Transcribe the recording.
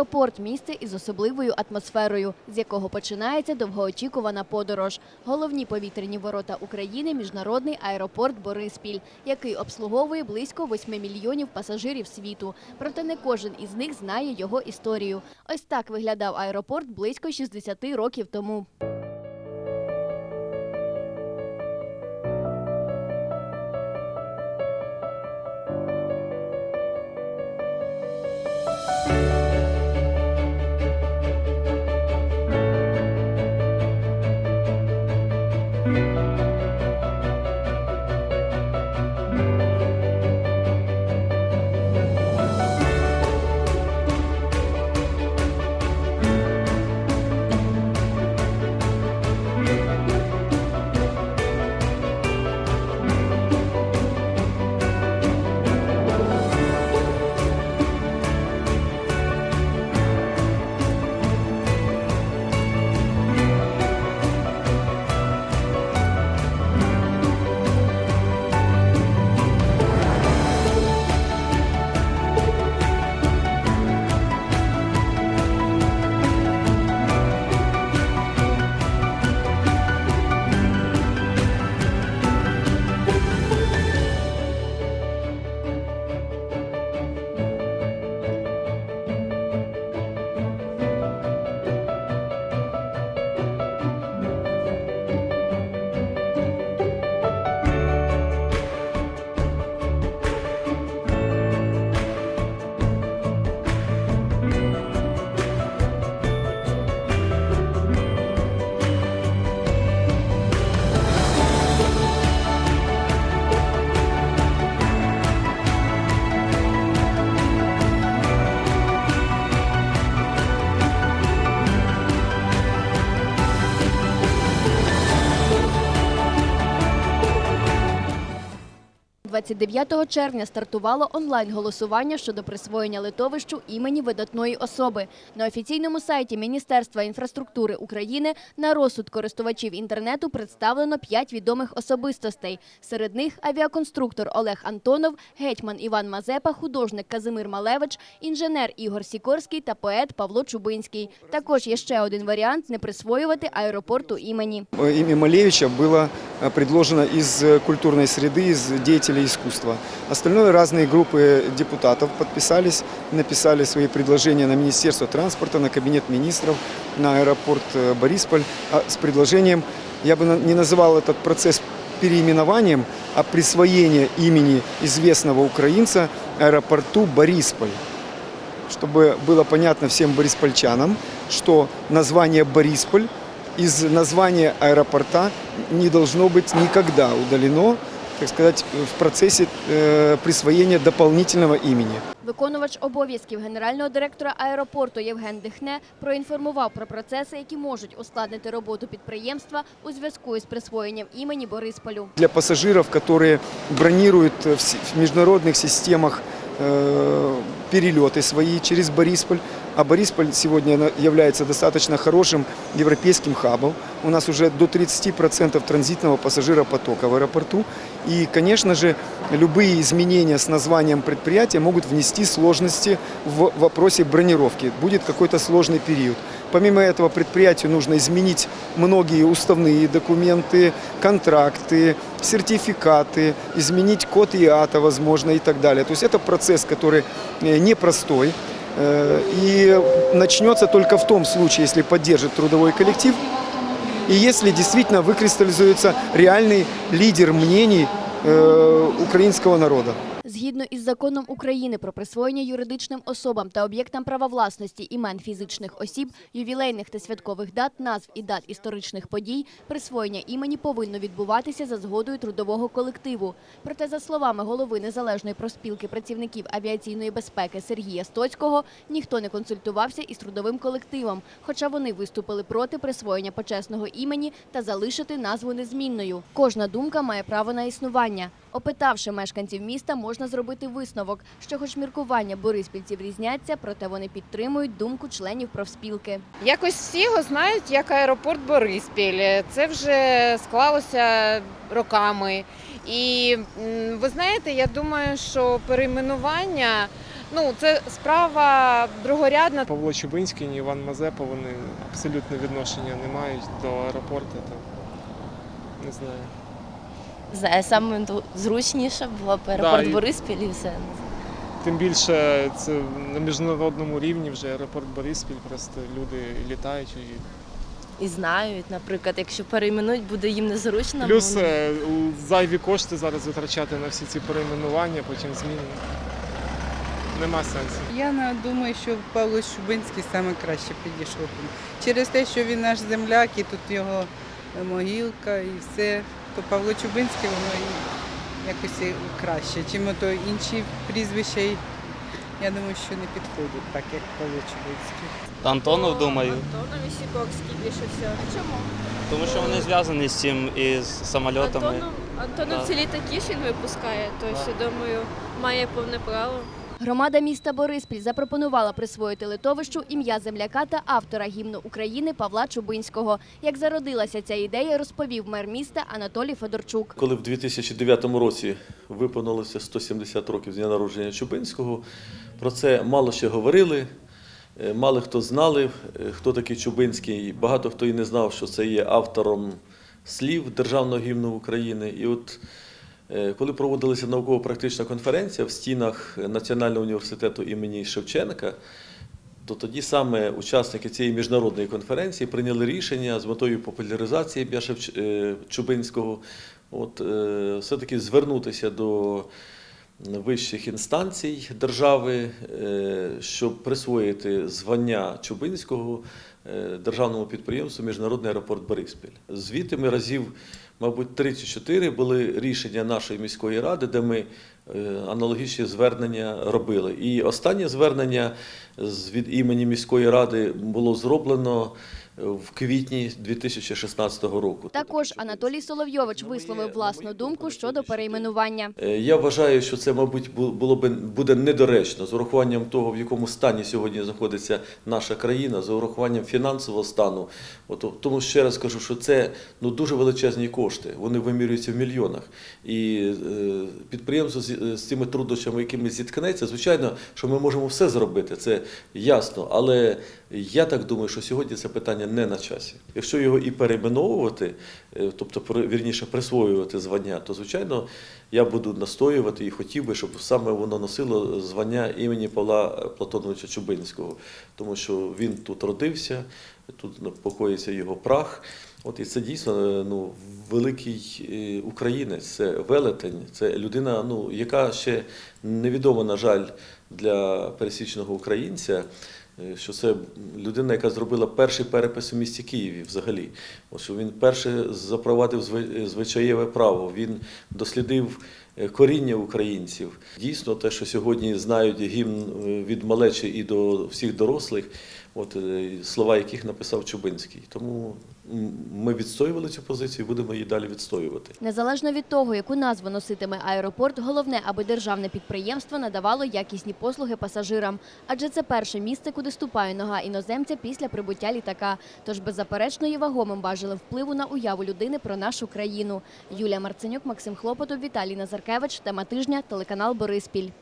Аеропорт місце із особливою атмосферою, з якого починається довгоочікувана подорож. Головні повітряні ворота України міжнародний аеропорт Бориспіль, який обслуговує близько 8 мільйонів пасажирів світу. Проте не кожен із них знає його історію. Ось так виглядав аеропорт близько 60 років тому. – 29 червня стартувало онлайн-голосування щодо присвоєння литовищу імені видатної особи. На офіційному сайті Міністерства інфраструктури України на розсуд користувачів інтернету представлено п'ять відомих особистостей. Серед них авіаконструктор Олег Антонов, гетьман Іван Мазепа, художник Казимир Малевич, інженер Ігор Сікорський та поет Павло Чубинський. Також є ще один варіант – не присвоювати аеропорту імені. Имя Малевича было э, предложено из э, культурной среды, из деятелей искусства. Остальное разные группы депутатов подписались, написали свои предложения на Министерство транспорта, на Кабинет министров, на аэропорт э, Борисполь а с предложением, я бы не называл этот процесс переименованием, а присвоение имени известного украинца аэропорту Борисполь чтобы было понятно всем бориспольчанам, что название Борисполь из названия аэропорта не должно быть никогда удалено, так сказать, в процессе э, присвоения дополнительного имени. Виконувач обов'язків генерального директора аеропорту Євген Дихне проінформував про процеси, які можуть ускладнити роботу підприємства у зв'язку із присвоєнням імені Борисполю. Для пассажиров, которые бронируют в с- в международных системах э, перелеты свои через Борисполь, а Борисполь сегодня является достаточно хорошим европейским хабом. У нас уже до 30% транзитного пассажиропотока в аэропорту. И, конечно же, любые изменения с названием предприятия могут внести сложности в вопросе бронировки. Будет какой-то сложный период. Помимо этого предприятию нужно изменить многие уставные документы, контракты, сертификаты, изменить код ИАТА, возможно, и так далее. То есть это процесс, который э, непростой и начнется только в том случае, если поддержит трудовой коллектив и если действительно выкристаллизуется реальный лидер мнений э, украинского народа. Згідно із законом України про присвоєння юридичним особам та об'єктам права власності імен фізичних осіб, ювілейних та святкових дат, назв і дат історичних подій, присвоєння імені повинно відбуватися за згодою трудового колективу. Проте, за словами голови незалежної проспілки працівників авіаційної безпеки Сергія Стоцького, ніхто не консультувався із трудовим колективом, хоча вони виступили проти присвоєння почесного імені та залишити назву незмінною. Кожна думка має право на існування. Опитавши мешканців міста, можна зробити висновок, що хоч міркування бориспільців різняться, проте вони підтримують думку членів профспілки. Якось всі його знають як аеропорт Бориспіль. Це вже склалося роками. І ви знаєте, я думаю, що перейменування Ну, це справа другорядна. Павло Чубинський, ні Іван Мазепа, вони абсолютно відношення не мають до аеропорту. Там, не знаю. Знаю, саме зручніше було б аеропорт і- Бориспіль і все. Тим більше це на міжнародному рівні вже аеропорт Бориспіль, просто люди літають. І... І знають, наприклад, якщо перейменують, буде їм незручно. Плюс бо- е, зайві кошти зараз витрачати на всі ці перейменування, потім зміни. Нема сенсу. Я думаю, що Павло Щубинський саме краще підійшов. Через те, що він наш земляк, і тут його могилка і все, то Павло Чубинський воно і якось і краще, чим ото інші прізвища. Я думаю, що не підходять так, як Павло Чубинський. Антонов, думаю, Антонов і Сікорський більше всього. Чому? тому що вони зв'язані з цим із самольотами. Антонов, Антонов ці літаки ж він випускає, то я думаю, має повне право. Громада міста Бориспіль запропонувала присвоїти литовищу ім'я земляка та автора гімну України Павла Чубинського. Як зародилася ця ідея, розповів мер міста Анатолій Федорчук. Коли в 2009 році виповнилося 170 років з дня народження Чубинського, про це мало ще говорили, е, мало хто знали, е, хто такий Чубинський. Багато хто і не знав, що це є автором слів Державного гімну України. І от коли проводилася науково-практична конференція в стінах Національного університету імені Шевченка, то тоді саме учасники цієї міжнародної конференції прийняли рішення з метою популяризації е, Чубинського, е, все-таки звернутися до вищих інстанцій держави, е, щоб присвоїти звання Чубинського е, державному підприємству Міжнародний аеропорт Бориспіль. Звідти ми разів, мабуть, 3 чи 4 були рішення нашої міської ради, де ми е, аналогічні звернення робили. І останнє звернення від імені міської ради було зроблено в квітні 2016 року. Також Анатолій Соловйович висловив власну думку щодо перейменування. Е, Я вважаю, що це, мабуть, було б буде недоречно з урахуванням того, в якому стані сьогодні знаходиться наша країна, з урахуванням фінансового стану. От, тому ще раз кажу, що це ну дуже величезні кошти. Вони вимірюються в мільйонах. І е, підприємство з, з цими труднощами, якими зіткнеться, звичайно, що ми можемо все зробити. Це ясно. Але я так думаю, що сьогодні це питання не на часі. Якщо його і перейменовувати, е, тобто вірніше присвоювати звання, то звичайно я буду настоювати і хотів би, щоб саме воно носило звання імені Павла Платоновича Чубинського, тому що він тут родився, тут покоїться його прах. От і це дійсно е, ну, великий е, українець, це велетень, це людина, ну, яка ще невідома, на жаль, для пересічного українця. е, Що це людина, яка зробила перший перепис у місті Києві взагалі. Що він перше запровадив звичаєве право, він дослідив коріння українців. Дійсно, те, що сьогодні знають гімн е, від малечі і до всіх дорослих, от е, слова яких написав Чубинський. Тому ми відстоювали цю позицію будемо її далі відстоювати. Незалежно від того, яку назву носитиме аеропорт, головне, аби державне підприємство надавало якісні послуги пасажирам. Адже це перше місце, куди ступає нога іноземця після прибуття літака. Тож беззаперечно є вагомим важелем впливу на уяву людини про нашу країну. Юлія Марценюк, Максим Хлопотов, Віталій Назаркевич. Тема тижня. Телеканал Бориспіль.